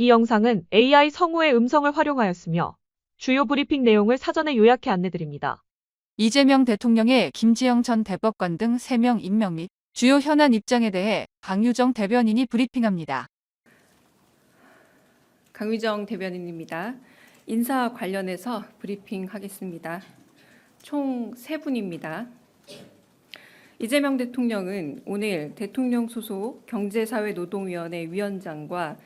이 영상은 AI 성우의 음성을 활용하였으며 주요 브리핑 내용을 사전에 요약해 안내드립니다. 이재명 대통령의 김지영 전 대법관 등 3명 임명 및 주요 현안 입장에 대해 강유정 대변인이 브리핑합니다. 강유정 대변인입니다. 인사 관련해서 브리핑하겠습니다. 총세 분입니다. 이재명 대통령은 오늘 대통령 소속 경제사회노동위원회 위원장과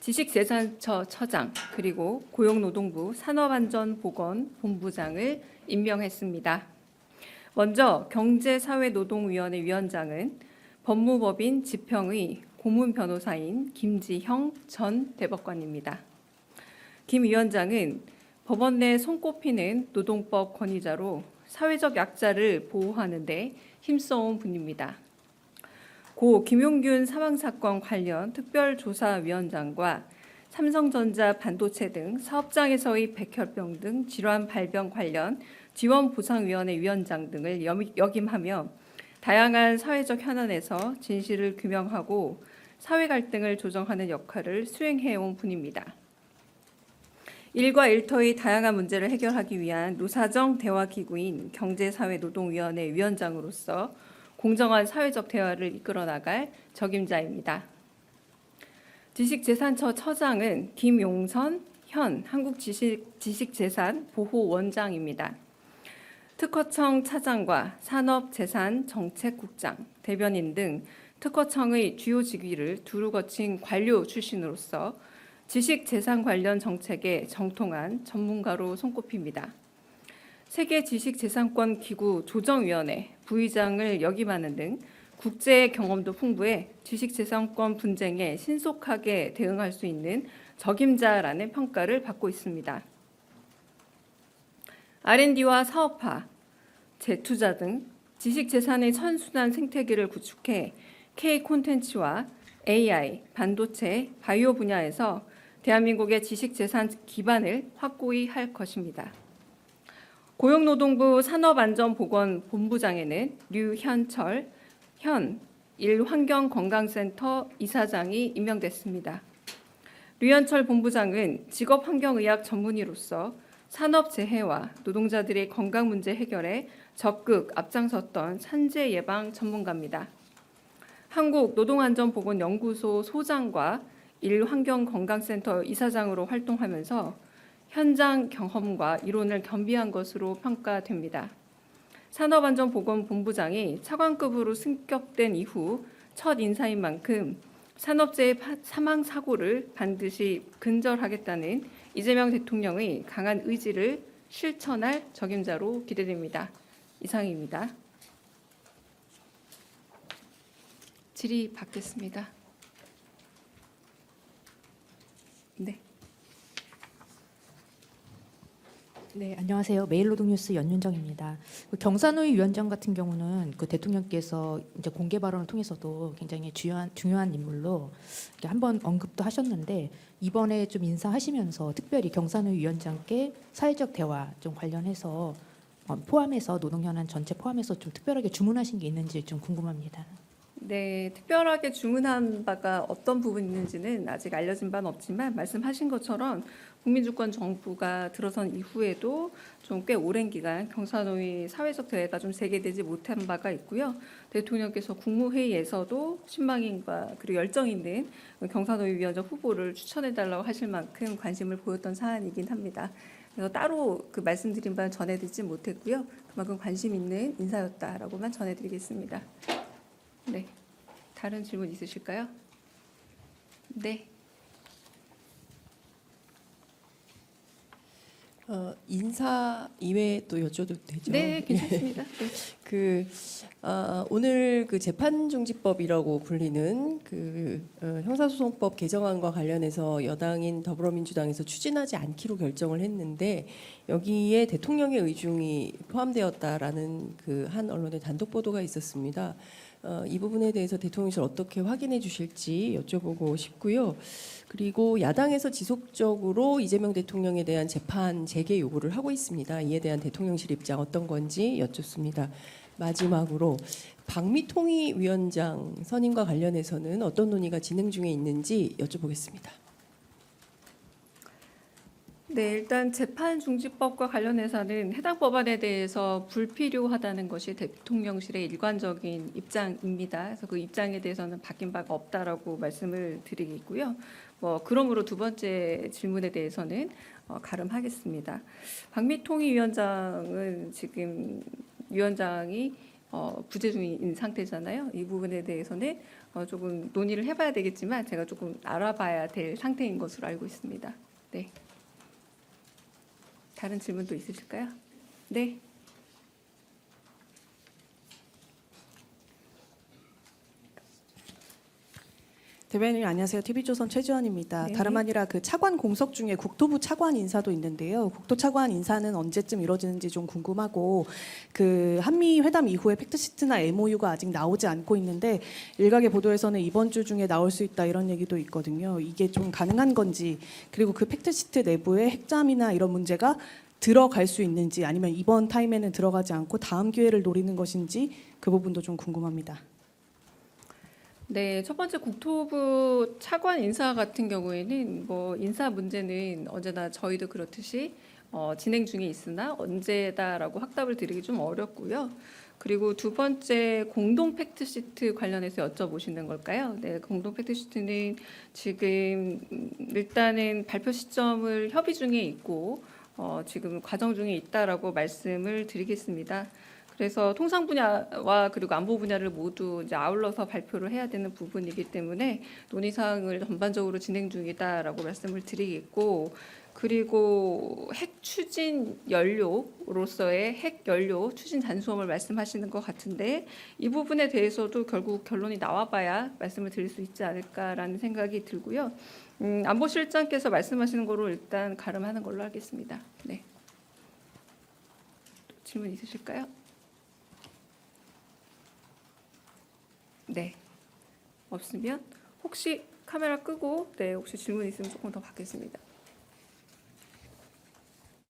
지식재산처 처장 그리고 고용노동부 산업안전보건본부장을 임명했습니다. 먼저 경제사회노동위원회 위원장은 법무법인 지평의 고문 변호사인 김지형 전 대법관입니다. 김 위원장은 법원 내 손꼽히는 노동법 권위자로 사회적 약자를 보호하는 데 힘써온 분입니다. 고 김용균 사망 사건 관련 특별조사위원장과 삼성전자 반도체 등 사업장에서의 백혈병 등 질환 발병 관련 지원보상위원회 위원장 등을 염- 역임하며 다양한 사회적 현안에서 진실을 규명하고 사회 갈등을 조정하는 역할을 수행해온 분입니다. 일과 일터의 다양한 문제를 해결하기 위한 노사정 대화 기구인 경제사회노동위원회 위원장으로서 공정한 사회적 대화를 이끌어 나갈 적임자입니다. 지식재산처 처장은 김용선 현 한국지식 재산 보호원장입니다. 특허청 차장과 산업재산정책국장, 대변인 등 특허청의 주요 직위를 두루 거친 관료 출신으로서 지식재산 관련 정책에 정통한 전문가로 손꼽힙니다. 세계 지식재산권 기구 조정위원회 부의장을 역임하는 등 국제 경험도 풍부해 지식재산권 분쟁에 신속하게 대응할 수 있는 적임자라는 평가를 받고 있습니다. R&D와 사업화, 재투자 등 지식재산의 선순환 생태계를 구축해 K 콘텐츠와 AI, 반도체, 바이오 분야에서 대한민국의 지식재산 기반을 확고히 할 것입니다. 고용노동부 산업안전보건본부장에는 류현철 현 일환경건강센터 이사장이 임명됐습니다. 류현철 본부장은 직업환경의학 전문의로서 산업재해와 노동자들의 건강 문제 해결에 적극 앞장섰던 산재 예방 전문가입니다. 한국노동안전보건연구소 소장과 일환경건강센터 이사장으로 활동하면서 현장 경험과 이론을 겸비한 것으로 평가됩니다. 산업안전보건본부장이 차관급으로 승격된 이후 첫 인사인 만큼 산업재해 파- 사망 사고를 반드시 근절하겠다는 이재명 대통령의 강한 의지를 실천할 적임자로 기대됩니다. 이상입니다. 질의 받겠습니다. 네. 네, 안녕하세요. 매일노동뉴스 연윤정입니다. 그 경산의 위원장 같은 경우는 그 대통령께서 이제 공개 발언을 통해서도 굉장히 중요한 중요한 인물로 한번 언급도 하셨는데 이번에 좀 인사하시면서 특별히 경산의 위원장께 사회적 대화 좀 관련해서 어, 포함해서 노동현안 전체 포함해서 좀 특별하게 주문하신 게 있는지 좀 궁금합니다. 네, 특별하게 주문한 바가 어떤 부분이 있는지는 아직 알려진 바는 없지만 말씀하신 것처럼 국민주권 정부가 들어선 이후에도 좀 꽤 오랜 기간 경산호의 사회적 대회가 좀 재개되지 못한 바가 있고요. 대통령께서 국무회의에서도 신망인과 그리고 열정 있는 경산호의 위원장 후보를 추천해 달라고 하실 만큼 관심을 보였던 사안이긴 합니다. 그래서 따로 그 말씀드린 바는 전해드리지 못했고요. 그만큼 관심 있는 인사였다라고만 전해드리겠습니다. 네. 다른 질문 있으실까요? 네. 어, 인사 이외에 또 여쭤도 되죠? 네, 괜찮습니다. 네. 그 아, 오늘 그 재판중지법이라고 불리는 그 어, 형사소송법 개정안과 관련해서 여당인 더불어민주당에서 추진하지 않기로 결정을 했는데 여기에 대통령의 의중이 포함되었다라는 그 한 언론의 단독 보도가 있었습니다. 어, 이 부분에 대해서 대통령실 어떻게 확인해 주실지 여쭤보고 싶고요. 그리고 야당에서 지속적으로 이재명 대통령에 대한 재판 재개 요구를 하고 있습니다. 이에 대한 대통령실 입장 어떤 건지 여쭙습니다. 마지막으로 박미통위 위원장 선임과 관련해서는 어떤 논의가 진행 중에 있는지 여쭤보겠습니다. 네, 일단 재판 중지법과 관련해서는 해당 법안에 대해서 불필요하다는 것이 대통령실의 일관적인 입장입니다. 그래서 그 입장에 대해서는 바뀐 바가 없다라고 말씀을 드리겠고요. 뭐 그러므로 두 번째 질문에 대해서는 어, 가름하겠습니다. 박미통위 위원장은 지금 위원장이 어, 부재 중인 상태잖아요. 이 부분에 대해서는 어, 조금 논의를 해봐야 되겠지만 제가 조금 알아봐야 될 상태인 것으로 알고 있습니다. 네. 다른 질문도 있으실까요? 네. 대변인 안녕하세요. TV조선 최지원입니다. 네. 다름 아니라 그 차관 공석 중에 국토부 차관 인사도 있는데요. 국토 차관 인사는 언제쯤 이루어지는지 좀 궁금하고 그 한미 회담 이후에 팩트시트나 MOU가 아직 나오지 않고 있는데 일각의 보도에서는 이번 주 중에 나올 수 있다 이런 얘기도 있거든요. 이게 좀 가능한 건지 그리고 그 팩트시트 내부에 핵잠이나 이런 문제가 들어갈 수 있는지 아니면 이번 타임에는 들어가지 않고 다음 기회를 노리는 것인지 그 부분도 좀 궁금합니다. 네, 첫 번째 국토부 차관 인사 같은 경우에는 뭐 인사 문제는 언제나 저희도 그렇듯이 어, 진행 중에 있으나 언제다라고 확답을 드리기 좀 어렵고요. 그리고 두 번째 공동 팩트 시트 관련해서 여쭤보시는 걸까요? 네, 공동 팩트 시트는 지금 음, 일단은 발표 시점을 협의 중에 있고 어, 지금 과정 중에 있다라고 말씀을 드리겠습니다. 그래서 통상 분야와 그리고 안보 분야를 모두 이제 아울러서 발표를 해야 되는 부분이기 때문에 논의 사항을 전반적으로 진행 중이다라고 말씀을 드리겠고 그리고 핵 추진 연료로서의 핵 연료 추진 잔수험을 말씀하시는 것 같은데 이 부분에 대해서도 결국 결론이 나와봐야 말씀을 드릴 수 있지 않을까라는 생각이 들고요. 음, 안보실장께서 말씀하시는 거로 일단 가름하는 걸로 하겠습니다. 네. 또 질문 있으실까요? 네. 없으면 혹시 카메라 끄고 네 혹시 질문 있으면 조금 더 받겠습니다.